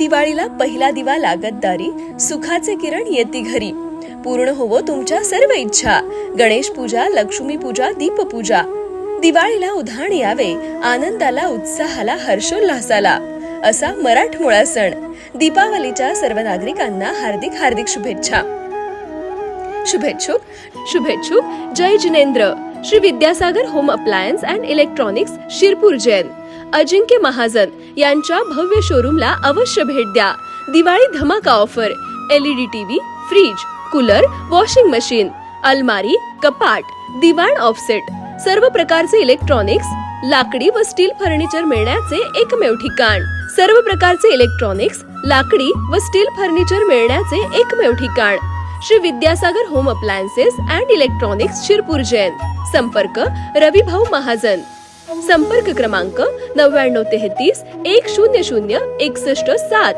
दिवाळीला पहिला दिवा लागत दारी सुखाचे किरण येते घरी. पूर्ण होवो तुमच्या सर्व इच्छा. गणेश पूजा लक्ष्मी पूजा दीपपूजा दिवाळीला उधाण यावे आनंदाला उत्साहाला हर्षोल्हासाला असा मराठमोळा सण. दीपावलीच्या सर्व नागरिकांना हार्दिक हार्दिक शुभेच्छा. शुभेच्छुक. शुभेच्छुक. जय Jinendra. Shri Vidyasagar home appliance and electronics Shirpur Jain. Ajinkya Mahajan यांच्या भव्य शोरूमला अवश्य भेट द्या. दिवाळी धमाका offer LED TV fridge cooler washing machine अलमारी कपाट दिवाण ऑफसेट सर्व प्रकारचे इलेक्ट्रॉनिक्स लाकडी व स्टील फर्निचर मिळण्याचे एकमेव ठिकाण. सर्व प्रकारचे इलेक्ट्रॉनिक्स लाकडी व स्टील फर्निचर मिळण्याचे एकमेव ठिकाण. Shri Vidyasagar home appliances and electronics Shirpur Jain. संपर्क रविभाऊ महाजन. संपर्क क्रमांक नव्याण्णव तेहतीस एक शून्य शून्य एकसष्ट सात.